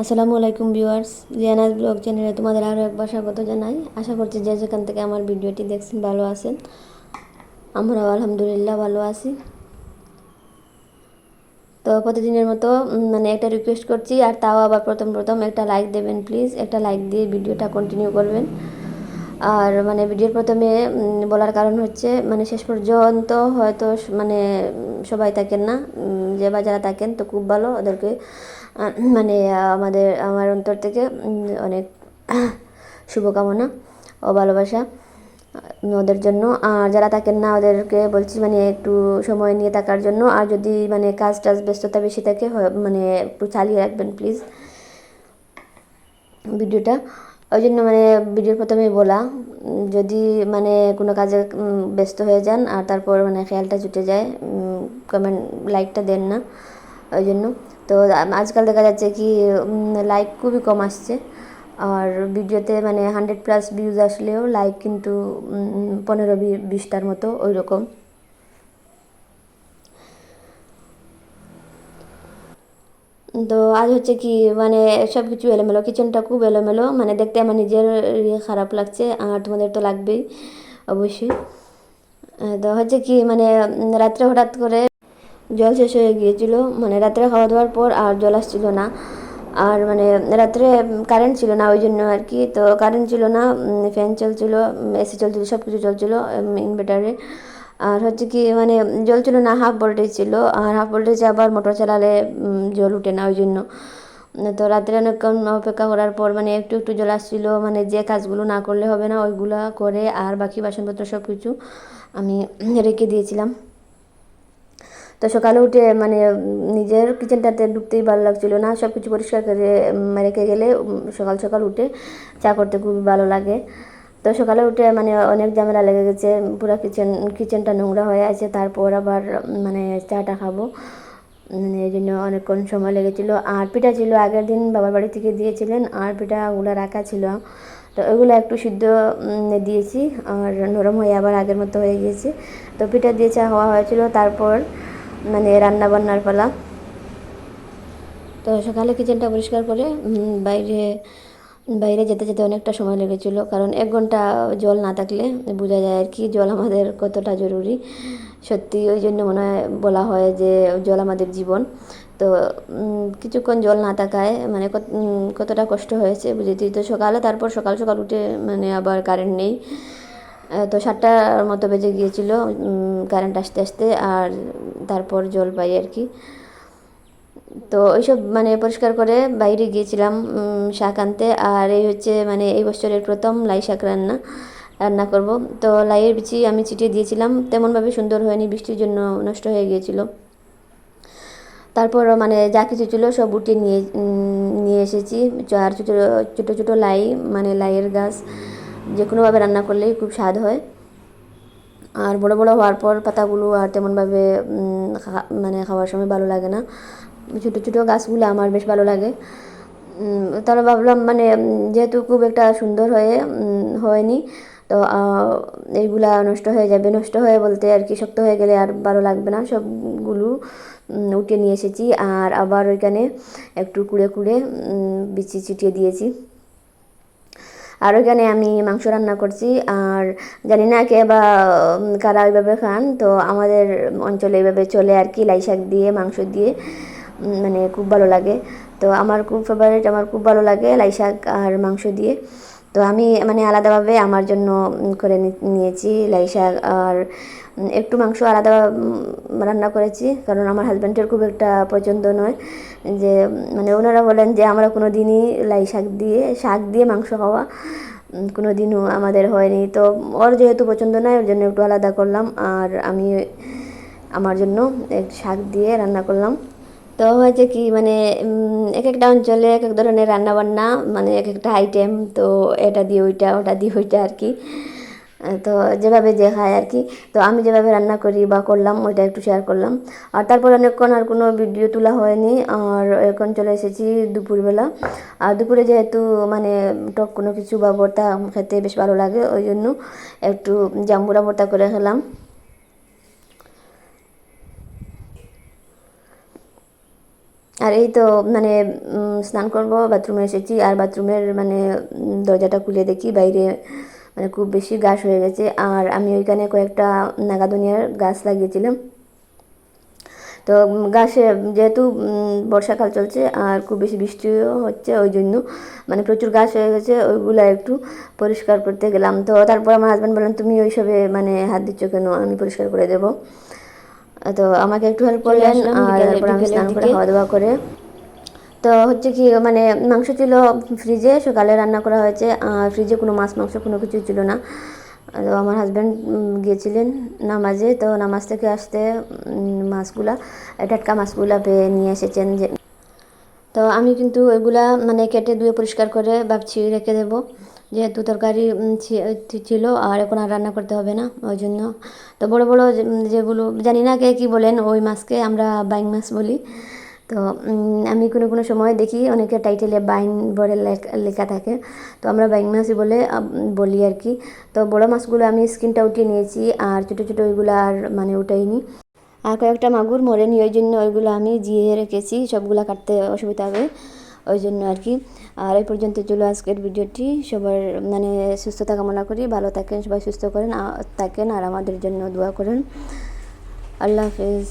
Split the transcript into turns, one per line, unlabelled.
আসসালামু আলাইকুম viewers লিয়ানাস blog চ্যানেলে তোমাদের আরও একবার স্বাগত জানাই। আশা করছি যে যেখান থেকে আমার ভিডিওটি দেখছেন ভালো আছেন। আমরাও আলহামদুলিল্লাহ ভালো আছি। তো প্রতিদিনের মতো মানে একটা রিকোয়েস্ট করছি, আর তাও আবার প্রথম প্রথম একটা লাইক দেবেন প্লিজ একটা লাইক দিয়ে ভিডিওটা কন্টিনিউ করবেন। আর মানে ভিডিওর প্রথমে বলার কারণ হচ্ছে মানে শেষ পর্যন্ত হয়তো মানে সবাই থাকেন না যে বা যারা থাকেন, তো খুব ভালো ওদেরকে মানে আমাদের, আমার অন্তর থেকে অনেক শুভকামনা ও ভালোবাসা ওদের জন্য। আর যারা থাকেন না, ওদেরকে বলছি মানে একটু সময় নিয়ে থাকার জন্য। আর যদি মানে কাজ টাজ ব্যস্ততা বেশি থাকে মানে একটু চালিয়ে রাখবেন, প্লিজ, ভিডিওটা। ওই জন্য মানে ভিডিওর প্রথমে বলা যদি মানে কোনো কাজে ব্যস্ত হয়ে যান আর তারপর মানে খেয়ালটা ছুটে যায় কমেন্ট লাইকটা দেন না ওই জন্য তো আজকাল দেখা যাচ্ছে কি লাইক খুবই কম আসছে। আর ভিডিওতে মানে হান্ড্রেড প্লাস ভিউজ আসলেও লাইক কিন্তু পনেরো বিশটার মতো ওই রকম তো আজ হচ্ছে কি মানে সব কিছু এলোমেলো কিচেনটা খুব এলোমেলো মানে দেখতে আমার নিজের খারাপ লাগছে, আর তোমাদের তো লাগবেই, অবশ্যই। তো হচ্ছে কি মানে রাত্রে হঠাৎ করে জল শেষ হয়ে গিয়েছিল মানে রাত্রে খাওয়া দাওয়ার পর আর জল আসছিল না। আর মানে রাত্রে কারেন্ট ছিল না ওই জন্য আর কি, তো কারেন্ট ছিল না ফ্যান চলছিল এসি চলছিল সব কিছু চলছিল ইনভার্টারে আর হচ্ছে কি মানে জল ছিল না হাফ ভোল্টেজ ছিল, আর হাফ ভোল্টেজে আবার মোটর চালালে জল উঠে না ওই জন্য তো রাত্রে অনেকক্ষণ অপেক্ষা করার পর মানে একটু একটু জল আসছিল মানে যে কাজগুলো না করলে হবে না, ওইগুলো করে আর বাকি বাসনপত্র সব কিছু আমি রেখে দিয়েছিলাম। তো সকালে উঠে মানে নিজের কিচেনটাতে ঢুকতেই ভালো লাগছিল না সব কিছু পরিষ্কার করে রেখে গেলে সকাল সকাল উঠে চা করতে খুবই ভালো লাগে। তো সকালে উঠে মানে অনেক ঝামেলা লেগে গেছে, পুরো কিচেন কিচেনটা নোংরা হয়ে আছে, তারপর আবার মানে চাটা খাব। মানে এই জন্য অনেকক্ষণ সময় লেগেছিলো। আর পিঠা ছিল আগের দিন বাবার বাড়ি থেকে দিয়েছিলেন, আর পিঠাগুলো রাখা ছিল। তো ওগুলো একটু সিদ্ধ দিয়েছি, আর নরম হয়ে আবার আগের মতো হয়ে গিয়েছে। তো পিঠা দিয়ে চা হওয়া হয়েছিল, তারপর মানে রান্না বান্নার পালা। তো সকালে কিচেনটা পরিষ্কার করে বাইরে বাইরে যেতে যেতে অনেকটা সময় লেগেছিল, কারণ এক ঘণ্টা জল না থাকলে বোঝা যায় আর কি জল আমাদের কতটা জরুরি। সত্যি ওই জন্য মনে হয় বলা হয় যে জল আমাদের জীবন। তো কিছুক্ষণ জল না থাকায় মানে কত- কতটা কষ্ট হয়েছে বুঝেছি। তো সকালে তারপর সকাল সকাল উঠে মানে আবার কারেন্ট নেই। তো সাতটার মতো বেজে গিয়েছিল কারেন্ট আসতে আসতে আর তারপর জল পাই আর কি। তো ওইসব মানে পরিষ্কার করে বাইরে গিয়েছিলাম শাক আনতে। আর এই হচ্ছে মানে এই বছরের প্রথম লাই শাক রান্না রান্না করব। তো লাইয়ের বিচি আমি ছিটিয়ে দিয়েছিলাম। তেমনভাবে সুন্দর হয়নি, বৃষ্টির জন্য নষ্ট হয়ে গিয়েছিল। তারপর মানে যা কিছু ছিল সব উঠিয়ে নিয়ে নিয়ে এসেছি। আর ছোটো ছোটো ছোটো লাই মানে লাইয়ের গাছ যে কোনোভাবে রান্না করলেই খুব স্বাদ হয়। আর বড় বড় হওয়ার পর পাতাগুলো আর তেমনভাবে মানে খাওয়ার সময় ভালো লাগে না। ছোটো ছোটো গাছগুলো আমার বেশ ভালো লাগে। তাহলে ভাবলাম মানে যেহেতু খুব একটা সুন্দর হয়ে হয়নি, তো এইগুলা নষ্ট হয়ে যাবে। নষ্ট হয়ে বলতে আর কি শক্ত হয়ে গেলে আর ভালো লাগবে না। সবগুলো উঠে নিয়ে এসেছি। আর আবার ওইখানে একটু কুড়ে কুড়ে বিচি ছিটিয়ে দিয়েছি। আর ওইখানে আমি মাংস রান্না করছি। আর জানি না কে বা কারা ওইভাবে খান। তো আমাদের অঞ্চলে এইভাবে চলে আর কি লাই শাক দিয়ে, মাংস দিয়ে। মানে খুব ভালো লাগে। তো আমার খুব ফেভারিট আমার খুব ভালো লাগে লাই শাক আর মাংস দিয়ে। তো আমি মানে আলাদাভাবে আমার জন্য করে নিয়েছি লাই শাক আর একটু মাংস আলাদা রান্না করেছি, কারণ আমার হাজব্যান্ডের খুব একটা পছন্দ নয়। যে মানে ওনারা বলেন যে আমরা কোনো দিনই লাই শাক দিয়ে শাক দিয়ে মাংস খাওয়া কোনো দিনও আমাদের হয়নি। তো ওর যেহেতু পছন্দ নয় ওর জন্য একটু আলাদা করলাম। আর আমি আমার জন্য শাক দিয়ে রান্না করলাম। তো হয়েছে কি মানে এক একটা অঞ্চলে এক এক ধরনের রান্না বান্না মানে এক একটা আইটেম তো এটা দিয়ে ওইটা, ওটা দিয়ে ওইটা আর কি। তো যেভাবে যে হয় আর কি। তো আমি যেভাবে রান্না করি বা করলাম, ওইটা একটু শেয়ার করলাম। আর তারপর অনেকক্ষণ আর কোনো ভিডিও তোলা হয়নি। আর এখন চলে এসেছি দুপুরবেলা। আর দুপুরে যেহেতু মানে টক কোনো কিছু বা ভর্তা খেতে বেশ ভালো লাগে, ওই জন্য একটু জাম্বুরা ভর্তা করে খেলাম। আর এই তো মানে স্নান করব, বাথরুমে এসেছি, আর বাথরুমের মানে দরজাটা খুলে দেখি বাইরে মানে খুব বেশি গাছ হয়ে গেছে। আর আমি ওইখানে কয়েকটা নাগাদনিয়ার গাছ লাগিয়েছিলাম। তো গাছে যেহেতু বর্ষাকাল চলছে, আর খুব বেশি বৃষ্টিও হচ্ছে, ওই জন্য মানে প্রচুর গাছ হয়ে গেছে, ওইগুলো একটু পরিষ্কার করতে গেলাম। তো, তারপর আমার হাজব্যান্ড বললেন, তুমি ওইসবে মানে হাত দিচ্ছ কেন? আমি পরিষ্কার করে দেবো। তো আমাকে একটু হেল্প করলেন আর তারপর আমি স্নান করে খাওয়া দাওয়া করে। তো হচ্ছে কি মানে মাংস ছিল ফ্রিজে সকালে রান্না করা হয়েছে ফ্রিজে কোনো মাছ মাংস কোনো কিছু ছিল না। তো আমার হাজব্যান্ড গিয়েছিলেন নামাজে তো নামাজ থেকে আসতে মাছগুলা টাটকা মাছগুলা পেয়ে নিয়ে এসেছেন যে তো আমি কিন্তু ওইগুলা মানে কেটে ধুয়ে পরিষ্কার করে ভাবছি রেখে দেবো। যেহেতু তরকারি ছিল আর এখন আর রান্না করতে হবে না, ওই জন্য। তো বড় বড় যেগুলো, জানি না কে কী বলেন, ওই মাছকে আমরা বাইং মাছ বলি। তো আমি কোনো কোনো সময় দেখি অনেকে টাইটেলে বাইন বলে লেখ- লেখা থাকে। তো আমরা বাইং মাছই বলে বলি আর কি। তো বড় মাছগুলো আমি স্কিনটা উঠিয়ে নিয়েছি আর ছোটো ছোটো ওইগুলো আর মানে উঠাইনি। আর কয়েকটা মাগুর মরেনি, ওই জন্য ওইগুলো আমি জিয়ে রেখেছি, সবগুলো কাটতে অসুবিধা হবে। ওই জন্য আর কি। আর এই পর্যন্ত চলো আজকের ভিডিওটি। সবার মানে সুস্থতা কামনা করি, ভালো থাকেন, সবাই সুস্থ করেন থাকেন, আর আমাদের জন্য দোয়া করেন। আল্লাহ হাফেজ।